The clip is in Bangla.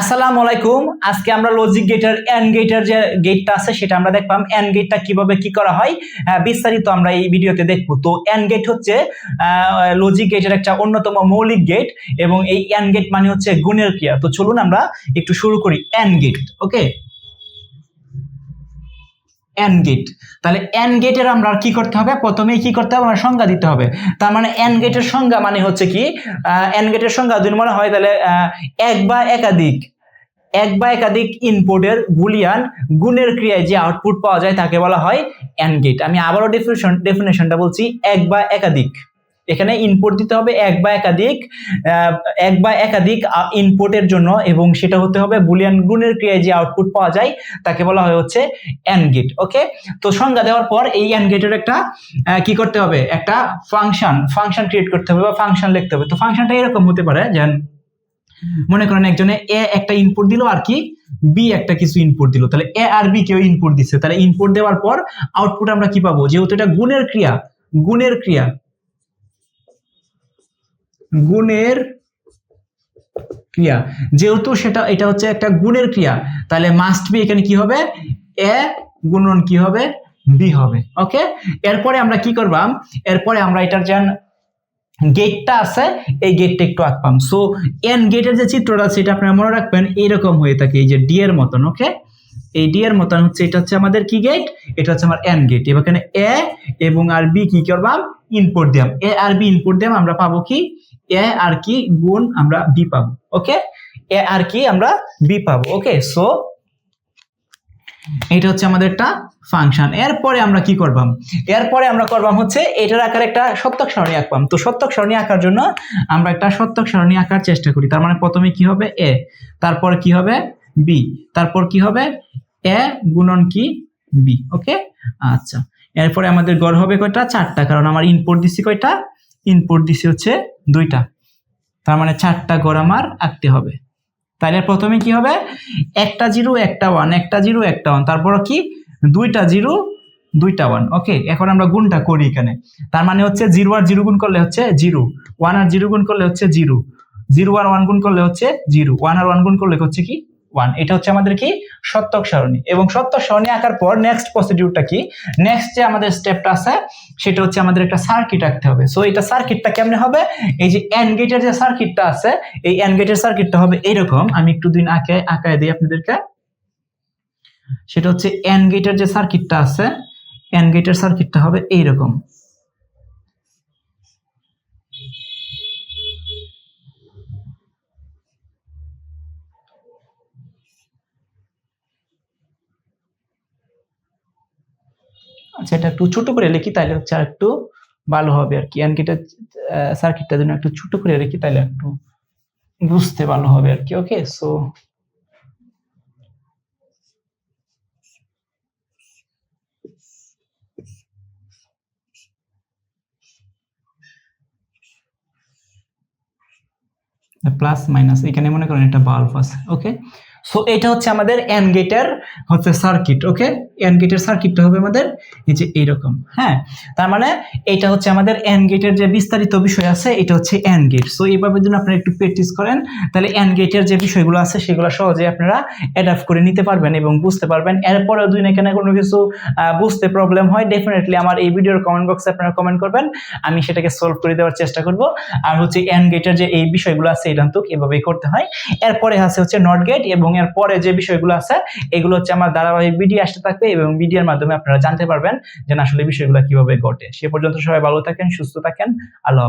আসসালামু আলাইকুম। আজকে আমরা লজিক গেটের এন গেটের যে গেটটা আছে সেটা আমরা দেখলাম। এন গেটটা কীভাবে কি করা হয়? আহ, বিস্তারিত আমরা এই ভিডিওতে দেখব। তো এন গেট হচ্ছে লজিক গেটের একটা অন্যতম মৌলিক গেট এবং এই এন গেট মানে হচ্ছে গুণের ক্রিয়া। তো চলুন আমরা একটু শুরু করি। N gate okay N gate তাহলে এন গেটের আমরা কি করতে হবে? প্রথমেই কি করতে হবে? আমরা সংজ্ঞা দিতে হবে। তার মানে এন গেটের সংজ্ঞা মানে হচ্ছে কি? এন গেটের সংজ্ঞা যদি মনে হয় তাহলে এক বা একাধিক, এক বা একাধিক ইনপুটের বুলিয়ান গুণের ক্রিয়ায় যে আউটপুট পাওয়া যায় তাকে বলা হয় এন গেট আমি আবারও ডেফিনেশন ডেফিনেশনটা বলছি, এক বা একাধিক। এখানে ইনপুট দিতে হবে এক বা একাধিক এক বা একাধিক ইনপুটের জন্য এবং সেটা হতে হবে বুলিয়ান গুণের ক্রিয়ায় যে আউটপুট পাওয়া যায় তাকে বলা হয় হচ্ছে গেট ওকে তো সংজ্ঞা দেওয়ার পর এই গেটের একটা কি করতে হবে? একটা ফাংশন ফাংশন ক্রিয়েট করতে হবে বা ফাংশন লিখতে হবে। তো ফাংশনটা এরকম হতে পারে যেন মনে করেন একজনে এ একটা ইনপুট দিল আর কি, বি একটা কিছু ইনপুট দিল। তাহলে এ আর বি কেউ ইনপুট দিচ্ছে। তাহলে ইনপুট দেওয়ার পর আউটপুট আমরা কি পাবো? যেহেতু এটা গুণের ক্রিয়া গুণের ক্রিয়া গুণের ক্রিয়া। যেহেতু সেটা, এটা হচ্ছে একটা গুণের ক্রিয়া, তাহলে মাস্ট বি এখানে কি হবে? এ গুণন কি হবে? বি হবে ওকে এরপরে আমরা কি করবাম? এরপরে আমরা এটার যেন গেটটা আছে, এই গেটটা একটু আঁকবাম সো এন গেটের যে চিত্রটা এটা আপনারা মনে রাখবেন, এইরকম হয়ে থাকে, এই যে ডি এর মতন ওকে এই ডি এর মতন হচ্ছে, এটা হচ্ছে আমাদের কি গেট এটা হচ্ছে আমার এন গেট এবার এখানে এ এবং আর বি কি করবাম? ইনপুট দিলাম এ আর বি ইনপুট দিলাম আমরা পাবো কি? এ আর কি গুণ আমরা বি পাবো ওকে এ আর কি আমরা বি পাবো ওকে সো এটা হচ্ছে আমাদের একটা ফাংশন এরপরে আমরা কি করবাম? এরপরে আমরা করবাম হচ্ছে এটার আকার একটা সত্যক সারণী আঁকবাম। তো সত্যক সারণী আঁকার জন্য আমরা একটা সত্যক সারণী আঁকার চেষ্টা করি। তার মানে প্রথমে কি হবে? এ তারপর কি হবে? বি তারপর কি হবে? এ গুণন কি? বি ওকে আচ্ছা। এরপরে আমাদের গড় হবে কয়টা? চারটা। কারণ আমার ইনপুট দিছি কয়টা? ইনপুট দিছি হচ্ছে দুইটা। তার মানে চারটা গড় আমার আঁকতে হবে। তাহলে প্রথমে কি হবে? একটা জিরো, একটা ওয়ান একটা জিরো, একটা ওয়ান তারপর কি? দুইটা জিরো, দুইটা ওয়ান ওকে, এখন আমরা গুণটা করি এখানে। তার মানে হচ্ছে জিরো আর জিরো গুণ করলে হচ্ছে জিরো। ওয়ান আর জিরো গুণ করলে হচ্ছে জিরো। জিরো আর ওয়ান গুণ করলে হচ্ছে জিরো। ওয়ান আর ওয়ান গুণ করলে হচ্ছে কি? ওয়ান এটা হচ্ছে আমাদের কি? সত্যক সারণী। এবং সত্যক সারণী আঁকার পর নেক্সট প্রসিডিউরটা কি? নেক্সট যে আমাদের স্টেপটা আছে, সেটা হচ্ছে আমাদের একটা সার্কিট আঁকতে হবে। সো এটা সার্কিটটা কেমনে হবে? এই যে এন গেটের যে সার্কিটটা আছে, এই এন গেটের সার্কিটটা হবে এরকম। আমি একটু দিন আঁকে, আঁকায় দিই আপনাদেরকে। সেটা হচ্ছে এন গেটের যে সার্কিটটা আছে এন গেটের সার্কিটটা হবে এইরকম। আচ্ছা এটা একটু ছোট করে লিখি তাহলে হচ্ছে আর একটু ভালো হবে আর কি। গেটের সার্কিটটা যেন একটু ছোট করে লিখি তাহলে একটু বুঝতে ভালো হবে আর কি ওকে সো প্লাস মাইনাস এখানে মনে করেন একটা বাল্ব আছে ওকে সো এটা হচ্ছে আমাদের এন গেটের হচ্ছে সার্কিট ওকে এন গেটের সার্কিটটা হবে আমাদের এই যে এইরকম হ্যাঁ? তার মানে এটা হচ্ছে আমাদের এন গেটের যে বিস্তারিত বিষয় আছে, এটা হচ্ছে এন গেট সো এইভাবে যদি আপনারা একটু প্র্যাকটিস করেন, তাহলে এন গেটের যে বিষয়গুলো আছে, সেগুলো সহজে আপনারা অ্যাডাপ্ট করে নিতে পারবেন এবং বুঝতে পারবেন। এরপরেও দুই না কেন কোনো কিছু বুঝতে প্রবলেম হয় ডেফিনেটলি আমার এই ভিডিওর কমেন্ট বক্সে আপনারা কমেন্ট করবেন। আমি সেটাকে সলভ করে দেওয়ার চেষ্টা করব। আর হচ্ছে এন গেটের যে এই বিষয়গুলো আছে এটা তো এভাবেই করতে হয়। এরপরে আছে হচ্ছে নট গেট এবং এর পরে যে বিষয়গুলো আছে, এগুলো হচ্ছে আমার ধারাবাহিক ভিডিও আসতে থাকবে এবং ভিডিওর মাধ্যমে আপনারা জানতে পারবেন যে আসলে বিষয়গুলো কীভাবে ঘটে সে পর্যন্ত সবাই ভালো থাকেন, সুস্থ থাকেন আল্লাহ।